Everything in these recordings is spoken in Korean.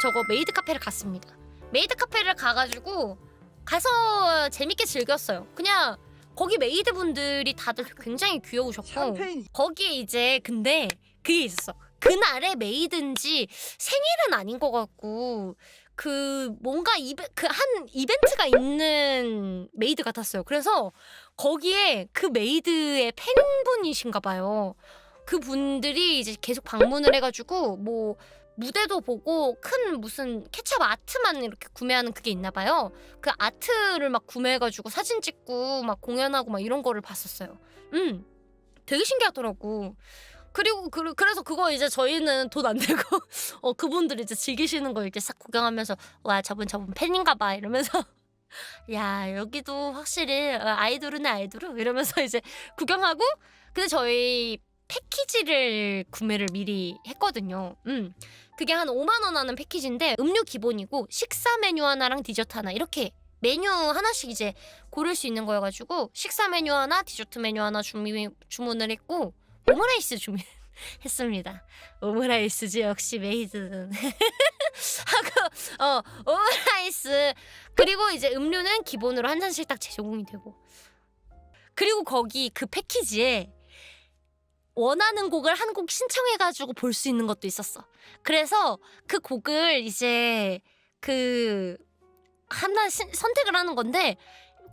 저거 메이드 카페를 갔습니다. 메이드 카페를 가가지고 가서 재밌게 즐겼어요. 그냥 거기 메이드 분들이 다들 굉장히 귀여우셨고 거기에 이제 근데 그게 있었어. 그날의 메이드인지 생일은 아닌 것 같고 그 뭔가 이베 그한 이벤트가 있는 메이드 같았어요. 그래서 거기에 그 메이드의 팬분이신가 봐요. 그 분들이 이제 계속 방문을 해가지고 뭐 무대도 보고 큰 무슨 케첩 아트만 이렇게 구매하는 그게 있나 봐요. 그 아트를 막 구매해가지고 사진 찍고 막 공연하고 막 이런 거를 봤었어요. 음, 되게 신기하더라고. 그리고 그, 그래서 그거 이제 저희는 돈 안 내고 어 그분들이 이제 즐기시는 거 이렇게 싹 구경하면서 와 저분 저분 팬인가 봐 이러면서 야 여기도 확실히 어, 아이돌은 아이돌 이러면서 이제 구경하고 근데 저희 패키지를 구매를 미리 했거든요. 음. 그게 한 5만 원 하는 패키지인데 음료 기본이고 식사 메뉴 하나랑 디저트 하나 이렇게 메뉴 하나씩 이제 고를 수 있는 거여가지고 식사 메뉴 하나, 디저트 메뉴 하나 주미, 주문을 했고 오므라이스 주문했습니다. 오므라이스지 역시 메이드는 하고 어 오므라이스 그리고 이제 음료는 기본으로 한 잔씩 딱 제공이 되고 그리고 거기 그 패키지에 원하는 곡을 한 곡 신청해가지고 볼 수 있는 것도 있었어. 그래서 그 곡을 이제 그 하나 신- 선택을 하는 건데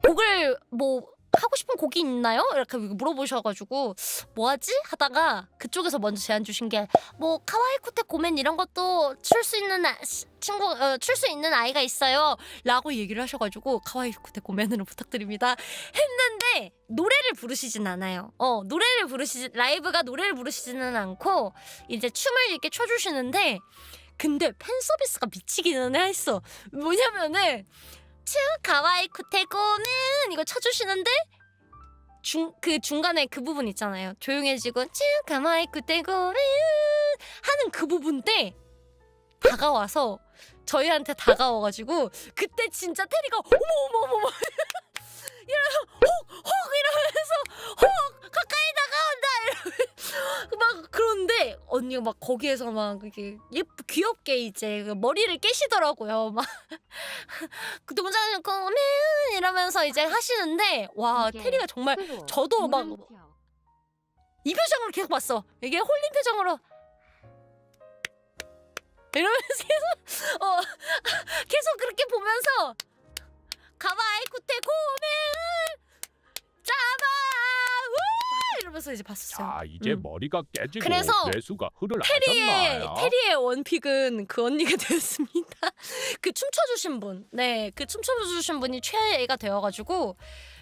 곡을 뭐 하고 싶은 곡이 있나요? 이렇게 물어보셔가지고 뭐하지 하다가 그쪽에서 먼저 제안 주신 게 뭐 카와이 쿠테 고멘 이런 것도 출 수 있는 아- 시- 친구 어, 출수 있는 아이가 있어요라고 얘기를 하셔가지고 카와이 쿠테 고멘으로 부탁드립니다 했는데 노래를 부르시진 않아요. 어 노래를 부르시지 라이브가 노래를 부르시지는 않고 이제 춤을 이렇게 춰주시는데 근데 팬 서비스가 미치기는 했어. 뭐냐면은 츄 가와이 쿠테고는 이거 쳐주시는데 중 그 중간에 그 부분 있잖아요. 조용해지고 츄 가와이 쿠테고는 하는 그 부분 때 다가와서 저희한테 다가와가지고 그때 진짜 테리가 어머 어머 어머 이러면서 혹혹 이러면서 혹 가까이 다가온다 이러면서 막 그런데 언니가 막 거기에서 막 이렇게 예쁘 귀엽게 이제 그 머리를 깨시더라고요. 막 그 동작을 꼬면 이러면서 이제 하시는데 와 테리가 정말 저도 막 이 표정으로 계속 봤어. 이게 홀린 표정으로. 이러면서 계속 어 계속 그렇게 보면서 가와이 쿠테 고멘 우 이러면서 이제 봤었어요. 자 이제 음. 머리가 깨지고 그래서 뇌수가 흐를 테리의 하셨나요? 테리의 원픽은 그 언니가 되었습니다. 그 춤춰주신 분, 네, 그 춤춰주신 분이 최애가 되어가지고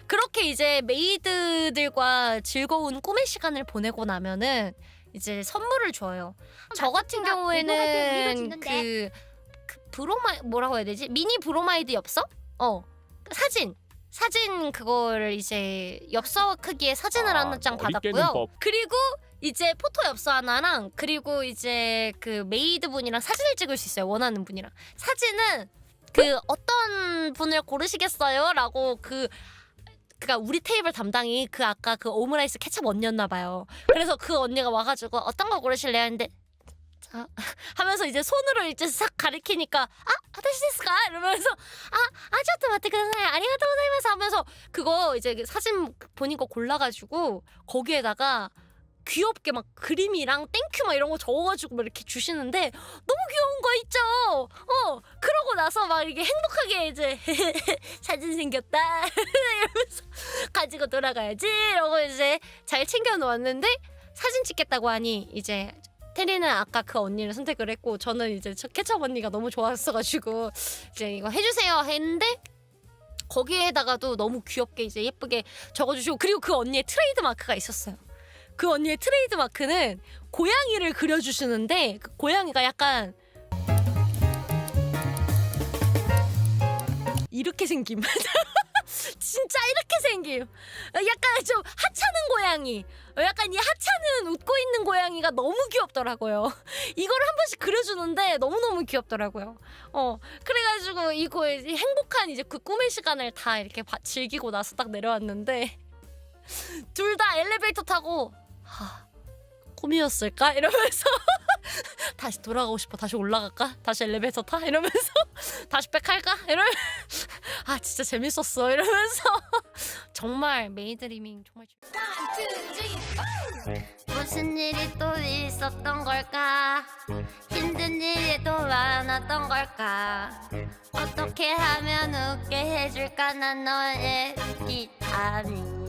그렇게 이제 메이드들과 즐거운 꿈의 시간을 보내고 나면은 이제 선물을 줘요. 저 같은 공부할 때 경우에는. 그, 그 브로마이 뭐라고 해야 되지? 미니 브로마이드 엽서? 어, 그 사진. 사진 그거를 이제 엽서 크기의 사진을 아, 하나 장 머리 깨는 받았고요. 법. 그리고 이제 포토 엽서 하나랑 그리고 이제 그 메이드 분이랑 사진을 찍을 수 있어요. 원하는 분이랑. 사진은 그 어떤 분을 고르시겠어요?라고 그 그니까 우리 테이블 담당이 그 아까 그 오므라이스 케첩 언니였나 봐요. 그래서 그 언니가 와가지고 어떤 거 고르실래요? 했는데 자 하면서 이제 손으로 이제 싹 가리키니까 아 아다시 데스까? 이러면서 아 아저또 맞대 그다사이 아리가또 고자이마스 하면서 그거 이제 그 사진 본인 거 골라가지고 거기에다가 귀엽게 막 그림이랑 땡큐 막 이런 거 적어가지고 막 이렇게 주시는데 너무 귀여운 거 있죠. 어 그러고 나서 막 이게 행복하게 이제 사진 생겼다. 이러면서 가지고 돌아가야지. 이러고 이제 잘 챙겨 놓았는데 사진 찍겠다고 하니 이제 테리는 아까 그 언니를 선택을 했고 저는 이제 저 케첩 언니가 너무 좋았어가지고 이제 이거 해주세요 했는데 거기에다가도 너무 귀엽게 이제 예쁘게 적어주시고 그리고 그 언니의 트레이드 마크가 있었어요. 그 언니의 트레이드 마크는 고양이를 그려주시는데 그 고양이가 약간 이렇게 생김. 진짜 이렇게 생김. 약간 좀 하찮은 고양이. 약간 이 하찮은 웃고 있는 고양이가 너무 귀엽더라고요. 이걸 한 번씩 그려주는데 너무너무 귀엽더라고요. 어, 그래가지고 이거 이제 행복한 이제 그 꿈의 시간을 다 이렇게 바- 즐기고 나서 딱 내려왔는데 둘 다 엘리베이터 타고 하, 꿈이었을까? 이러면서 다시 돌아가고 싶어. 다시 올라갈까? 다시 엘리베이터 타? 이러면서 다시 백할까? 이러면 아 진짜 재밌었어. 이러면서 정말 메이드리밍 정말 무슨 일이 또 있었던 걸까? 힘든 일이 또 많았던 걸까? 어떻게 하면 웃게 해줄까? 난 너의 비타민